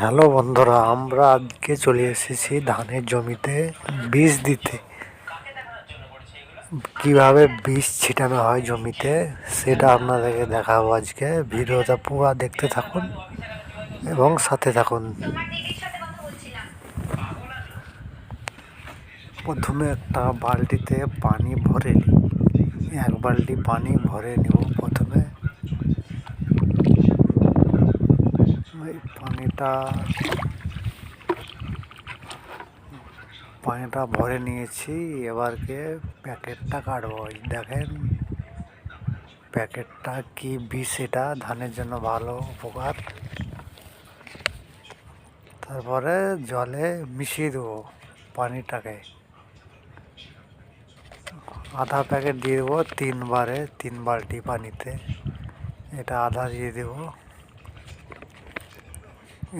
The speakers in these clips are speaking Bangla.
হ্যালো বন্ধুরা, আমরা আজকে চলে এসেছি ধানের জমিতে বীজ দিতে। কীভাবে বীজ ছিটানো হয় জমিতে সেটা আপনাদেরকে দেখাবো আজকে। ভিডিওটা পুরো দেখতে থাকুন এবং সাথে থাকুন। প্রথমে একটা বালতিতে পানি ভরে নিই। এক বালতি পানি ভরে নেব প্রথমে। পানিটা পানিটা ভরে নিয়েছি। এবারকে প্যাকেটটা কাটবো? দেখেন, প্যাকেটটা কি বিষ এটা ধানের জন্য ভালো উপকার। তারপরে জলে মিশিয়ে দেবো পানিটাকে। আধা প্যাকেট দিয়ে দেবো তিনবারে, তিন বালটি পানিতে। এটা আধা দিয়ে দেবো।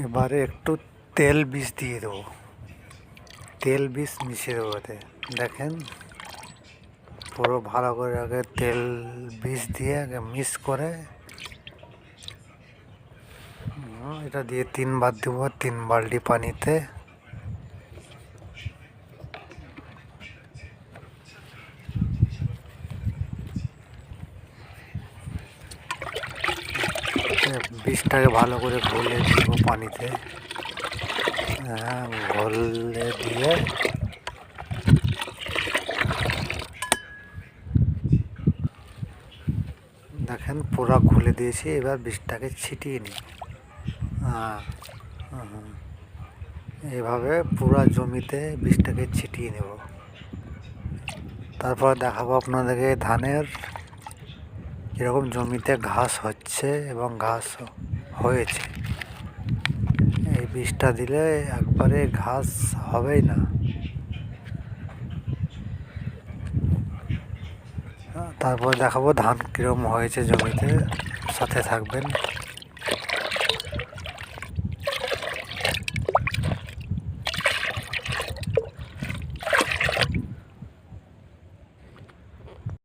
এবারে একটু তেল বিষ দিয়ে দেবো। তেল বিষ মিশিয়ে দেবো এতে দেখেন, পুরো ভালো করে আগে তেল বিষ দিয়ে আগে মিক্স করে এটা দিয়ে তিনবার দেবো, তিন বালটি পানিতে। বীজটাকে ভালো করে ঘুলে দিব পানিতে। হ্যাঁ ঘুলে দিয়ে দেখেন পুরো খুলে দিয়েছি, এবার বীজটাকে ছিটিয়ে নিই। হ্যাঁ হুম। এইভাবে পুরো জমিতে বীজটাকে ছিটিয়ে নেব। তারপর দেখাবো আপনাদেরকে ধানের কীরকম জমিতে ঘাস হচ্ছে এবং ঘাস হয়েছে। এই বীজটা দিলে একবারে ঘাস হবেই না। তারপর দেখাবো ধান কীরকম হয়েছে জমিতে, সাথে থাকবেন।